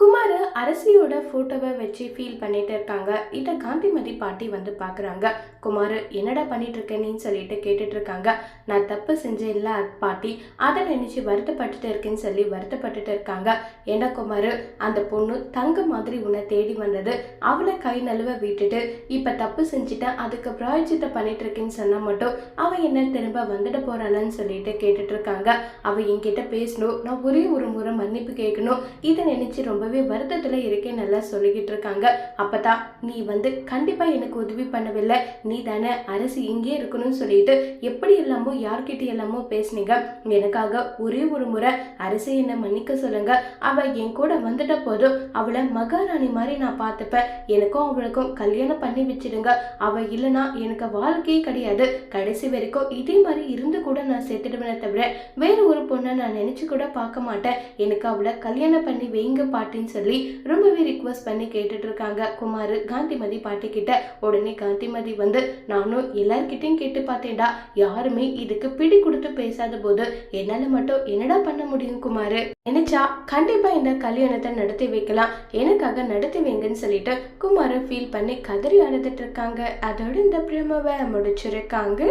குமார் அரசியோட ஃபோட்டோவை வச்சு ஃபீல் பண்ணிட்டு இருக்காங்க. இதை காந்திமதி பாட்டி வந்து பார்க்குறாங்க குமார் என்னடா பண்ணிட்டு இருக்கேன்னு சொல்லிட்டு கேட்டுட்டு இருக்காங்க. நான் தப்பு செஞ்சேன்ல பாட்டி. அதை நினைச்சு வருத்தப்பட்டுட்டு இருக்கேன்னு சொல்லி வருத்தப்பட்டுட்டு இருக்காங்க. என்ன குமார் அந்த பொண்ணு தங்க மாதிரி உன்னை தேடி வந்தது. அவளை கை நழுவ விட்டுட்டு இப்போ தப்பு செஞ்சுட்டேன் அதுக்கு பிராய்ச்சித்தை பண்ணிட்டு இருக்கேன்னு சொன்னால் மட்டும் அவன் என்ன திரும்ப வந்துட போறாளான்னு சொல்லிட்டு கேட்டுட்டு இருக்காங்க. அவள் என்கிட்ட பேசணும். நான் ஒரே ஒரு முறை மன்னிப்பு கேட்கணும். இதை நினைச்சு ரொம்பவே வருத்தத்தில் இருக்கேன் நல்லா சொல்லிக்கிட்டு இருக்காங்க. அப்போ தான் நீ வந்து கண்டிப்பாக எனக்கு உதவி பண்ணவில்லை. நீ தானே அரசு இங்கே இருக்கணும்னு சொல்லிட்டு எப்படி எல்லாமோ யார்கிட்ட எல்லாமோ பேசுனீங்க? எனக்காக ஒரே ஒரு முறை அரசு என்னை மன்னிக்க சொல்லுங்க. அவள் என் கூட வந்துட்ட போதும் அவளை மகாராணி மாதிரி நான் பார்த்துப்பேன். எனக்கும் அவளுக்கும் கல்யாணம் பண்ணி வச்சிடுங்க. அவள் இல்லைன்னா எனக்கு வாழ்க்கையே கிடையாது. கடைசி வரைக்கும் இதே மாதிரி இருந்து கூட நான் செத்துடுவேனே தவிர வேறு ஒரு பொண்ணை நான் நினச்சி கூட பார்க்க மாட்டேன். எனக்கு அவளை கல்யாணம் பண்ணி வைங்க அப்படின்னு சொல்லி ரொம்பவே ரிக்வஸ்ட் பண்ணி கேட்டுட்டு இருக்காங்க. குமார் காந்திமதி பாட்டி கிட்ட உடனே காந்திமதி வந்து நானும் எல்லார்கிட்டையும் கேட்டு பார்த்தேன்டா. யாருமே இதுக்கு பிடி கொடுத்து பேசாத போது என்னால மட்டும் என்னடா பண்ண முடியும் குமார்? நினைச்சா கண்டிப்பாக இந்த கல்யாணத்தை நடத்தி வைக்கலாம். எனக்காக நடத்தி வைங்கன்னு சொல்லிட்டு குமாரை ஃபீல் பண்ணி கதறி அழுதுட்டு இருக்காங்க. அதோட இந்த பிரமவை முடிச்சிருக்காங்க.